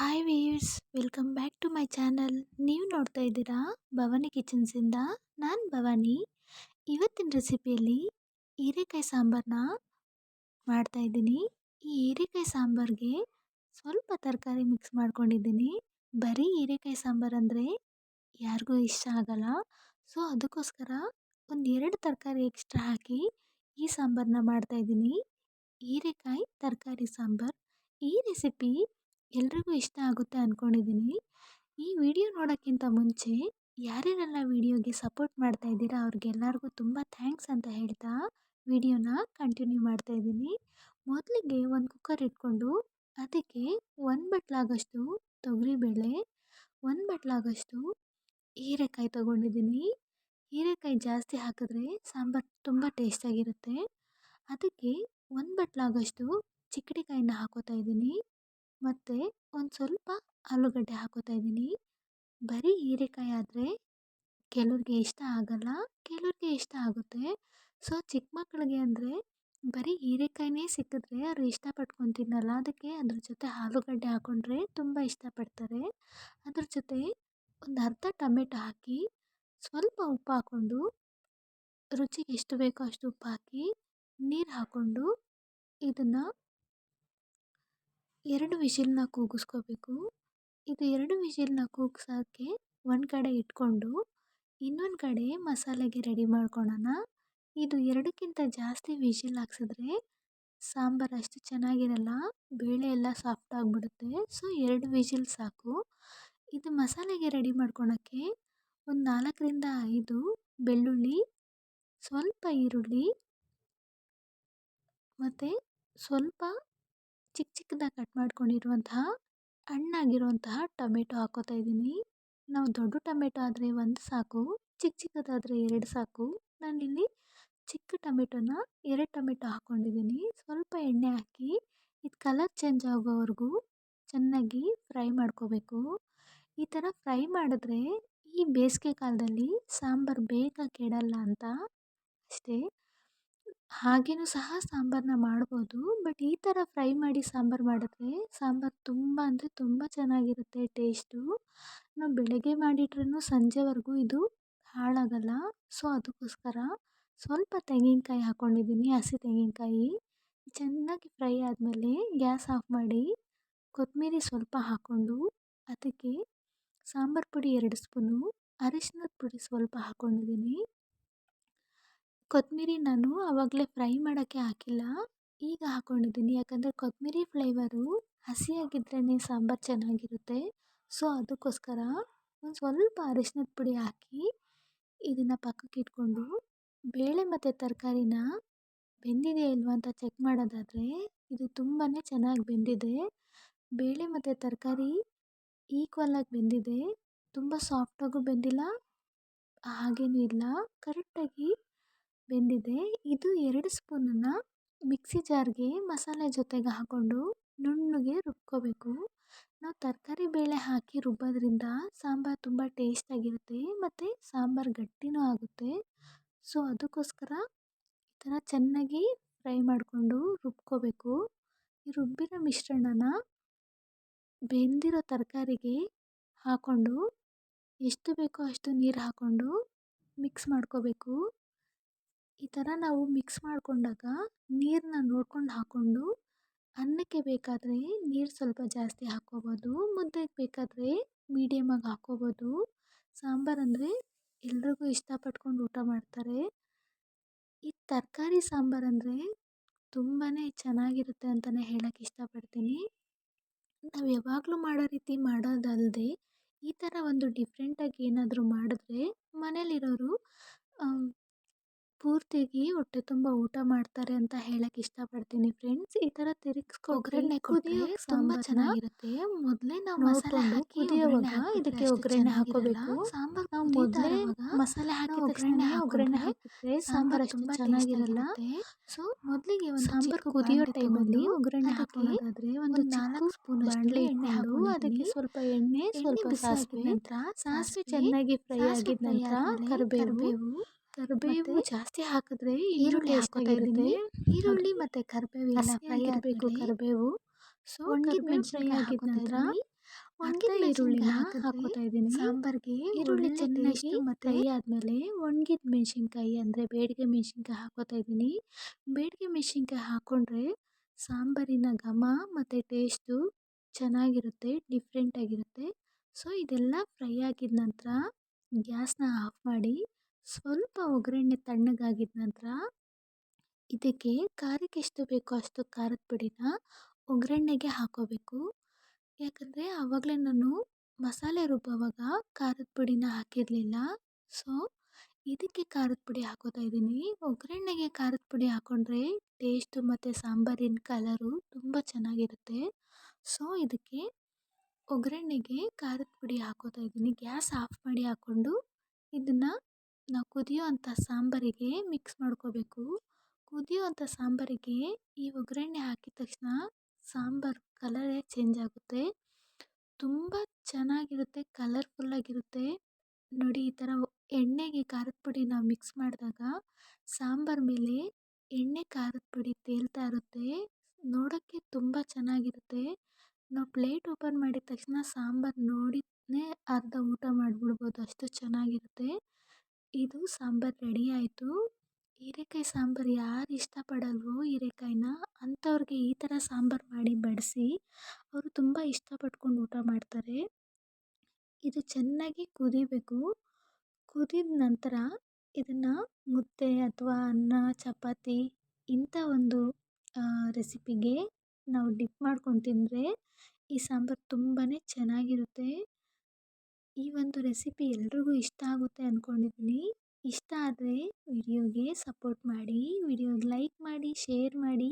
Hi viewers welcome back to my channel ನೀವು ನೋಡ್ತಾ ಇದ್ದೀರಾ ಭವಾನಿ ಕಿಚನ್ಸಿಂದ ನಾನು ಭವಾನಿ. ಇವತ್ತಿನ ರೆಸಿಪಿಯಲ್ಲಿ ಹೀರೆಕಾಯಿ ಸಾಂಬಾರನ್ನ ಮಾಡ್ತಾ ಇದ್ದೀನಿ. ಈ ಹೀರೆಕಾಯಿ ಸಾಂಬಾರಿಗೆ ಸ್ವಲ್ಪ ತರಕಾರಿ ಮಿಕ್ಸ್ ಮಾಡ್ಕೊಂಡಿದ್ದೀನಿ. ಬರೀ ಹೀರೆಕಾಯಿ ಸಾಂಬಾರು ಅಂದರೆ ಯಾರಿಗೂ ಇಷ್ಟ ಆಗಲ್ಲ. ಸೊ ಅದಕ್ಕೋಸ್ಕರ ಒಂದು ಎರಡು ತರಕಾರಿ ಎಕ್ಸ್ಟ್ರಾ ಹಾಕಿ ಈ ಸಾಂಬಾರನ್ನ ಮಾಡ್ತಾ ಇದ್ದೀನಿ. ಹೀರೆಕಾಯಿ ತರಕಾರಿ ಸಾಂಬಾರು. ಈ ರೆಸಿಪಿ ಎಲ್ರಿಗೂ ಇಷ್ಟ ಆಗುತ್ತೆ ಅಂದ್ಕೊಂಡಿದ್ದೀನಿ ಈ ವಿಡಿಯೋ ನೋಡೋಕ್ಕಿಂತ ಮುಂಚೆ ಯಾರ್ಯಾರೆಲ್ಲ ವಿಡಿಯೋಗೆ ಸಪೋರ್ಟ್ ಮಾಡ್ತಾ ಇದ್ದೀರಾ ಅವ್ರಿಗೆಲ್ಲರಿಗೂ ತುಂಬ ಥ್ಯಾಂಕ್ಸ್ ಅಂತ ಹೇಳ್ತಾ ವಿಡಿಯೋನ ಕಂಟಿನ್ಯೂ ಮಾಡ್ತಾ ಇದ್ದೀನಿ. ಮೊದಲಿಗೆ ಒಂದು ಕುಕ್ಕರ್ ಇಟ್ಕೊಂಡು ಅದಕ್ಕೆ ಒಂದು ಬಟ್ಲಾಗಷ್ಟು ತೊಗರಿಬೇಳೆ ಒಂದು ಬಟ್ಲಾಗಷ್ಟು ಹೀರೆಕಾಯಿ ತೊಗೊಂಡಿದ್ದೀನಿ ಹೀರೆಕಾಯಿ ಜಾಸ್ತಿ ಹಾಕಿದ್ರೆ ಸಾಂಬಾರು ತುಂಬ ಟೇಸ್ಟಾಗಿರುತ್ತೆ ಅದಕ್ಕೆ ಒಂದು ಬಟ್ಲಾಗಷ್ಟು ಚಿಕ್ಕಡಿಕಾಯಿನ ಹಾಕೋತಾ ಇದ್ದೀನಿ. ಮತ್ತು ಒಂದು ಸ್ವಲ್ಪ ಆಲೂಗಡ್ಡೆ ಹಾಕೋತಾ ಇದ್ದೀನಿ. ಬರೀ ಹೀರೆಕಾಯಿ ಆದರೆ ಕೆಲವ್ರಿಗೆ ಇಷ್ಟ ಆಗಲ್ಲ, ಕೆಲವ್ರಿಗೆ ಇಷ್ಟ ಆಗುತ್ತೆ. ಸೊ, ಚಿಕ್ಕ ಮಕ್ಕಳಿಗೆ ಅಂದರೆ ಬರೀ ಹೀರೆಕಾಯಿನೇ ಸಿಕ್ಕಿದ್ರೆ ಅವರು ಇಷ್ಟಪಟ್ಕೊಂಡು ತಿನ್ನಲ್ಲ. ಅದಕ್ಕೆ ಅದ್ರ ಜೊತೆ ಆಲೂಗಡ್ಡೆ ಹಾಕ್ಕೊಂಡ್ರೆ ತುಂಬ ಇಷ್ಟಪಡ್ತಾರೆ. ಅದ್ರ ಜೊತೆ ಒಂದು ಅರ್ಧ ಟೊಮೆಟೊ ಹಾಕಿ ಸ್ವಲ್ಪ ಉಪ್ಪು ಹಾಕ್ಕೊಂಡು, ರುಚಿಗೆ ಎಷ್ಟು ಬೇಕೋ ಅಷ್ಟು ಉಪ್ಪು ಹಾಕಿ ನೀರು ಹಾಕ್ಕೊಂಡು ಇದನ್ನು ಎರಡು ವಿಶಿಲ್ನ ಕೂಗಿಸ್ಕೋಬೇಕು. ಇದು ಎರಡು ವಿಶಿಲ್ನ ಕೂಗ್ಸೋಕ್ಕೆ ಒಂದು ಕಡೆ ಇಟ್ಕೊಂಡು ಇನ್ನೊಂದು ಕಡೆ ಮಸಾಲೆಗೆ ರೆಡಿ ಮಾಡ್ಕೊಳ್ಳೋಣ ಇದು ಎರಡಕ್ಕಿಂತ ಜಾಸ್ತಿ ವಿಶಿಲ್ ಹಾಕ್ಸಿದ್ರೆ ಸಾಂಬಾರು ಅಷ್ಟು ಚೆನ್ನಾಗಿರಲ್ಲ, ಬೇಳೆ ಎಲ್ಲ ಸಾಫ್ಟ್ ಆಗಿಬಿಡುತ್ತೆ. ಸೊ, ಎರಡು ವಿಶಿಲ್ ಸಾಕು. ಇದು ಮಸಾಲೆಗೆ ರೆಡಿ ಮಾಡ್ಕೊಳಕ್ಕೆ ಒಂದು ನಾಲ್ಕರಿಂದ ಐದು ಬೆಳ್ಳುಳ್ಳಿ, ಸ್ವಲ್ಪ ಈರುಳ್ಳಿ ಮತ್ತು ಸ್ವಲ್ಪ ಚಿಕ್ಕ ಚಿಕ್ಕದಾಗಿ ಕಟ್ ಮಾಡ್ಕೊಂಡಿರುವಂತಹ ಹಣ್ಣಾಗಿರುವಂತಹ ಟೊಮೆಟೊ ಹಾಕೋತಾ ಇದ್ದೀನಿ. ನಾವು ದೊಡ್ಡ ಟೊಮೆಟೊ ಆದರೆ ಒಂದು ಸಾಕು, ಚಿಕ್ಕ ಚಿಕ್ಕದಾದರೆ ಎರಡು ಸಾಕು. ನಾನಿಲ್ಲಿ ಚಿಕ್ಕ ಟೊಮೆಟೊನ ಎರಡು ಟೊಮೆಟೊ ಹಾಕ್ಕೊಂಡಿದ್ದೀನಿ ಸ್ವಲ್ಪ ಎಣ್ಣೆ ಹಾಕಿ ಇದು ಕಲರ್ ಚೇಂಜ್ ಆಗೋವರೆಗೂ ಚೆನ್ನಾಗಿ ಫ್ರೈ ಮಾಡ್ಕೋಬೇಕು. ಈ ಥರ ಫ್ರೈ ಮಾಡಿದ್ರೆ ಈ ಬೇಸಿಗೆ ಕಾಲದಲ್ಲಿ ಸಾಂಬಾರು ಬೇಗ ಕೆಡಲ್ಲ ಅಂತ ಅಷ್ಟೇ. ಹಾಗೇನೂ ಸಹ ಸಾಂಬಾರನ್ನ ಮಾಡ್ಬೋದು. ಬಟ್ ಈ ಥರ ಫ್ರೈ ಮಾಡಿ ಸಾಂಬಾರು ಮಾಡಿದ್ರೆ ಸಾಂಬಾರು ತುಂಬ ಅಂದರೆ ತುಂಬ ಚೆನ್ನಾಗಿರುತ್ತೆ ಟೇಸ್ಟು. ನಾವು ಬೆಳಗ್ಗೆ ಮಾಡಿಟ್ರೂ ಸಂಜೆವರೆಗೂ ಇದು ಹಾಳಾಗಲ್ಲ. ಸೊ, ಅದಕ್ಕೋಸ್ಕರ ಸ್ವಲ್ಪ ತೆಂಗಿನಕಾಯಿ ಹಾಕ್ಕೊಂಡಿದ್ದೀನಿ ಹಸಿ ತೆಂಗಿನಕಾಯಿ. ಚೆನ್ನಾಗಿ ಫ್ರೈ ಆದಮೇಲೆ ಗ್ಯಾಸ್ ಆಫ್ ಮಾಡಿ ಕೊತ್ತಂಬರಿ ಸ್ವಲ್ಪ ಹಾಕ್ಕೊಂಡು ಅದಕ್ಕೆ ಸಾಂಬಾರು ಪುಡಿ ಎರಡು ಸ್ಪೂನು ಅರಿಶಿನದ ಪುಡಿ ಸ್ವಲ್ಪ ಹಾಕ್ಕೊಂಡಿದ್ದೀನಿ ಕೊತ್ತಂಬರಿ ನಾನು ಆವಾಗಲೇ ಫ್ರೈ ಮಾಡೋಕ್ಕೆ ಹಾಕಿಲ್ಲ. ಈಗ ಹಾಕ್ಕೊಂಡಿದ್ದೀನಿ ಯಾಕಂದರೆ ಕೊತ್ತಂಬರಿ ಫ್ಲೇವರು ಹಸಿಯಾಗಿದ್ರೇ ಸಾಂಬಾರು ಚೆನ್ನಾಗಿರುತ್ತೆ. ಸೊ, ಅದಕ್ಕೋಸ್ಕರ ಒಂದು ಸ್ವಲ್ಪ ಅರಿಶಿನದ ಪುಡಿ ಹಾಕಿ ಇದನ್ನು ಪಕ್ಕಕ್ಕೆ ಇಟ್ಕೊಂಡು ಬೇಳೆ ಮತ್ತು ತರಕಾರಿನ ಬೆಂದಿದೆಯಾ ಇಲ್ವಾ ಅಂತ ಚೆಕ್ ಮಾಡೋದಾದರೆ ಇದು ತುಂಬಾ ಚೆನ್ನಾಗಿ ಬೆಂದಿದೆ. ಬೇಳೆ ಮತ್ತು ತರಕಾರಿ ಈಕ್ವಲಾಗಿ ಬೆಂದಿದೆ. ತುಂಬ ಸಾಫ್ಟಾಗೂ ಬೆಂದಿಲ್ಲ, ಹಾಗೇನೂ ಇಲ್ಲ. ಕರೆಕ್ಟಾಗಿ ಬೆಂದಿದೆ. ಇದು ಎರಡು ಸ್ಪೂನನ್ನು ಮಿಕ್ಸಿ ಜಾರ್ಗೆ ಮಸಾಲೆ ಜೊತೆಗೆ ಹಾಕ್ಕೊಂಡು ನುಣ್ಣಗೆ ರುಬ್ಕೋಬೇಕು. ನಾವು ತರಕಾರಿ ಬೇಳೆ ಹಾಕಿ ರುಬ್ಬೋದ್ರಿಂದ ಸಾಂಬಾರು ತುಂಬ ಟೇಸ್ಟಾಗಿರುತ್ತೆ ಮತ್ತು ಸಾಂಬಾರು ಗಟ್ಟಿನೂ ಆಗುತ್ತೆ. ಸೊ, ಅದಕ್ಕೋಸ್ಕರ ಈ ಥರ ಚೆನ್ನಾಗಿ ಫ್ರೈ ಮಾಡಿಕೊಂಡು ರುಬ್ಕೋಬೇಕು. ಈ ರುಬ್ಬಿರೋ ಮಿಶ್ರಣನ ಬೆಂದಿರೋ ತರಕಾರಿಗೆ ಹಾಕ್ಕೊಂಡು ಎಷ್ಟು ಬೇಕೋ ಅಷ್ಟು ನೀರು ಹಾಕ್ಕೊಂಡು ಮಿಕ್ಸ್ ಮಾಡ್ಕೋಬೇಕು. ಈ ಥರ ನಾವು ಮಿಕ್ಸ್ ಮಾಡಿಕೊಂಡಾಗ ನೀರನ್ನ ನೋಡ್ಕೊಂಡು ಹಾಕ್ಕೊಂಡು ಅನ್ನಕ್ಕೆ ಬೇಕಾದರೆ ನೀರು ಸ್ವಲ್ಪ ಜಾಸ್ತಿ ಹಾಕ್ಕೋಬೋದು, ಮುದ್ದೆಗೆ ಬೇಕಾದರೆ ಮೀಡಿಯಮ್ಮಾಗಿ ಹಾಕ್ಕೋಬೋದು. ಸಾಂಬಾರು ಅಂದರೆ ಎಲ್ರಿಗೂ ಇಷ್ಟಪಟ್ಕೊಂಡು ಊಟ ಮಾಡ್ತಾರೆ. ಈ ತರಕಾರಿ ಸಾಂಬಾರು ಅಂದರೆ ತುಂಬಾ ಚೆನ್ನಾಗಿರುತ್ತೆ ಅಂತಲೇ ಹೇಳೋಕ್ಕೆ ಇಷ್ಟಪಡ್ತೀನಿ. ನಾವು ಯಾವಾಗಲೂ ಮಾಡೋ ರೀತಿ ಮಾಡೋದಲ್ಲದೆ ಈ ಥರ ಒಂದು ಡಿಫ್ರೆಂಟಾಗಿ ಏನಾದರೂ ಮಾಡಿದ್ರೆ ಮನೇಲಿರೋರು ಪೂರ್ತಿಯಾಗಿ ಹೊಟ್ಟೆ ತುಂಬ ಊಟ ಮಾಡ್ತಾರೆ ಅಂತ ಹೇಳಕ್ಕೆ ಇಷ್ಟಪಡ್ತೀನಿ ಫ್ರೆಂಡ್ಸ್ ಈ ಥರ ತಿರುಗಿಸ್ಕೊ ಒಗ್ಗರಣೆ ತುಂಬ ಚೆನ್ನಾಗಿರುತ್ತೆ. ಮೊದಲೇ ನಾವು ಮಸಾಲೆ ಹಾಕಿ ಕುದಿಯೋವಾಗ ಇದಕ್ಕೆ ಒಗ್ಗರಣೆ ಹಾಕೋಬೇಕು ಸಾಂಬಾರ್ ನಾವು ಮೊದಲೇ ಮಸಾಲೆ ಹಾಕಿ ಒಗ್ಗರಣೆ ಒಗ್ಗರಣೆ ಹಾಕಿದ್ರೆ ಸಾಂಬಾರ್ ತುಂಬ ಚೆನ್ನಾಗಿರಲ್ಲ? ಸೊ ಮೊದಲಿಗೆ ಒಂದು ಸಾಂಬಾರ್ ಕುದಿಯೋ ಟೈಮಲ್ಲಿ ಒಗ್ಗರಣೆ ಹಾಕೋದಾದ್ರೆ ಒಂದು ನಾಲ್ಕು ಸ್ಪೂನ್ ಬಾಣಲೆ ಎಣ್ಣೆ ಹಾಕು ಅದಕ್ಕೆ ಸ್ವಲ್ಪ ಎಣ್ಣೆ ಸ್ವಲ್ಪ ಸಾಸಿವೆ. ನಂತರ ಸಾಸಿವೆ ಚೆನ್ನಾಗಿ ಫ್ರೈ ಆಗಿದ ನಂತರ ಕರಿಬೇವು. ಕರಿಬೇವು ಜಾಸ್ತಿ ಹಾಕಿದ್ರೆ ಈರುಳ್ಳಿ ಹಾಕೋತಾ ಇದ್ದೀನಿ ಈರುಳ್ಳಿ ಮತ್ತೆ ಕರಿಬೇವು ಎಲ್ಲ ಫ್ರೈ ಆಗಬೇಕು ಕರಿಬೇವು. ಸೊ ಒಣಗಿದ ಫ್ರೈ ಆಗಿದ ನಂತರ ಒಣಗಿದ ಈರುಳ್ಳಿನ ಹಾಕೋತಾ ಇದ್ದೀನಿ. ಸಾಂಬಾರ್ಗೆ ಈರುಳ್ಳಿ ಚೆನ್ನಾಗಿ ಫ್ರೈ ಆದಮೇಲೆ ಒಣಗಿದ ಮೆಣಸಿನ್ಕಾಯಿ ಅಂದರೆ ಬೇಡಿಗೆ ಮೆಣಸಿನ್ಕಾಯಿ ಹಾಕೋತಾ ಇದ್ದೀನಿ. ಬೇಡಿಗೆ ಮೆಣಸಿನ್ಕಾಯಿ ಹಾಕ್ಕೊಂಡ್ರೆ ಸಾಂಬಾರಿನ ಘಮ ಮತ್ತು ಟೇಸ್ಟು ಚೆನ್ನಾಗಿರುತ್ತೆ ಡಿಫ್ರೆಂಟಾಗಿರುತ್ತೆ ಸೊ ಇದೆಲ್ಲ ಫ್ರೈ ಆಗಿದ ನಂತರ ಗ್ಯಾಸ್ನ ಆಫ್ ಮಾಡಿ ಸ್ವಲ್ಪ ಒಗ್ಗರಣೆ ತಣ್ಣಗಾಗಿದ ನಂತರ ಇದಕ್ಕೆ ಖಾರಕ್ಕೆ ಎಷ್ಟು ಬೇಕೋ ಅಷ್ಟು ಖಾರದ ಪುಡಿನ ಒಗ್ಗರಣೆಗೆ ಹಾಕೋಬೇಕು. ಯಾಕಂದರೆ ಆವಾಗಲೇ ನಾನು ಮಸಾಲೆ ರುಬ್ಬೋವಾಗ ಖಾರದ ಪುಡಿನ ಹಾಕಿರಲಿಲ್ಲ. ಸೊ, ಇದಕ್ಕೆ ಖಾರದ ಪುಡಿ ಹಾಕೋತಾ ಇದ್ದೀನಿ. ಒಗ್ಗರಣೆಗೆ ಖಾರದ ಪುಡಿ ಹಾಕ್ಕೊಂಡ್ರೆ ಟೇಸ್ಟು ಮತ್ತು ಸಾಂಬಾರಿನ ಕಲರು ತುಂಬ ಚೆನ್ನಾಗಿರುತ್ತೆ. ಸೊ, ಇದಕ್ಕೆ ಒಗ್ಗರಣೆಗೆ ಖಾರದ ಪುಡಿ ಹಾಕೋತಾ ಇದ್ದೀನಿ. ಗ್ಯಾಸ್ ಆಫ್ ಮಾಡಿ ಹಾಕ್ಕೊಂಡು ಇದನ್ನು ನಾವು ಕುದಿಯುವಂಥ ಸಾಂಬಾರಿಗೆ ಮಿಕ್ಸ್ ಮಾಡ್ಕೋಬೇಕು. ಕುದಿಯುವಂಥ ಸಾಂಬಾರಿಗೆ ಈ ಒಗ್ಗರಣೆ ಹಾಕಿದ ತಕ್ಷಣ ಸಾಂಬಾರು ಕಲರೇ ಚೇಂಜ್ ಆಗುತ್ತೆ. ತುಂಬ ಚೆನ್ನಾಗಿರುತ್ತೆ ಕಲರ್ಫುಲ್ಲಾಗಿರುತ್ತೆ ನೋಡಿ ಈ ಥರ ಎಣ್ಣೆಗೆ ಖಾರದ ಪುಡಿ ನಾವು ಮಿಕ್ಸ್ ಮಾಡಿದಾಗ ಸಾಂಬಾರ್ ಮೇಲೆ ಎಣ್ಣೆ ಖಾರದ ಪುಡಿ ತೇಲ್ತಾ ಇರುತ್ತೆ. ನೋಡೋಕ್ಕೆ ತುಂಬ ಚೆನ್ನಾಗಿರುತ್ತೆ. ನಾವು ಪ್ಲೇಟ್ ಓಪನ್ ಮಾಡಿದ ತಕ್ಷಣ ಸಾಂಬಾರು ನೋಡಿನೇ ಅರ್ಧ ಊಟ ಮಾಡಿಬಿಡ್ಬೋದು, ಅಷ್ಟು ಚೆನ್ನಾಗಿರುತ್ತೆ. ಇದು ಸಾಂಬಾರು ರೆಡಿ ಆಯಿತು. ಹೀರೆಕಾಯಿ ಸಾಂಬಾರು ಯಾರು ಇಷ್ಟಪಡಲ್ವೋ ಹೀರೆಕಾಯಿನ ಅಂಥವ್ರಿಗೆ ಈ ಥರ ಸಾಂಬಾರು ಮಾಡಿ ಬಡಿಸಿ ಅವರು ತುಂಬ ಇಷ್ಟಪಟ್ಕೊಂಡು ಊಟ ಮಾಡ್ತಾರೆ. ಇದು ಚೆನ್ನಾಗಿ ಕುದಿಬೇಕು. ಕುದಿದ ನಂತರ ಇದನ್ನು ಮುದ್ದೆ ಅಥವಾ ಅನ್ನ, ಚಪಾತಿ ಇಂಥ ಒಂದು ರೆಸಿಪಿಗೆ ನಾವು ಡಿಪ್ ಮಾಡ್ಕೊಂಡು ತಿಂದರೆ ಈ ಸಾಂಬಾರು ತುಂಬಾ ಚೆನ್ನಾಗಿರುತ್ತೆ. ಈ ಒಂದು ರೆಸಿಪಿ ಎಲ್ರಿಗೂ ಇಷ್ಟ ಆಗುತ್ತೆ ಅಂದ್ಕೊಂಡಿದ್ದೀನಿ ಇಷ್ಟ ಆದರೆ ವಿಡಿಯೋಗೆ ಸಪೋರ್ಟ್ ಮಾಡಿ, ವಿಡಿಯೋಗೆ ಲೈಕ್ ಮಾಡಿ, ಶೇರ್ ಮಾಡಿ,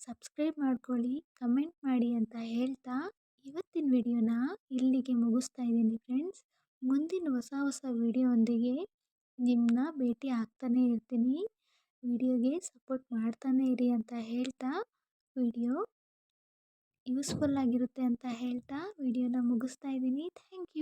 ಸಬ್ಸ್ಕ್ರೈಬ್ ಮಾಡ್ಕೊಳ್ಳಿ, ಕಮೆಂಟ್ ಮಾಡಿ ಅಂತ ಹೇಳ್ತಾ ಇವತ್ತಿನ ವಿಡಿಯೋನ ಇಲ್ಲಿಗೆ ಮುಗಿಸ್ತಾ ಇದ್ದೀನಿ ಫ್ರೆಂಡ್ಸ್. ಮುಂದಿನ ಹೊಸ ಹೊಸ ವಿಡಿಯೋಂದಿಗೆ ನಿಮ್ಮನ್ನ ಭೇಟಿ ಆಗ್ತಾನೇ ಇರ್ತೀನಿ. ವಿಡಿಯೋಗೆ ಸಪೋರ್ಟ್ ಮಾಡ್ತಾನೇ ಇರಿ ಅಂತ ಹೇಳ್ತಾ ವಿಡಿಯೋ ಯೂಸ್ಫುಲ್ ಆಗಿರುತ್ತೆ ಅಂತ ಹೇಳ್ತಾ ವಿಡಿಯೋನ ಮುಗಿಸ್ತಾ ಇದ್ದೀನಿ. ಥ್ಯಾಂಕ್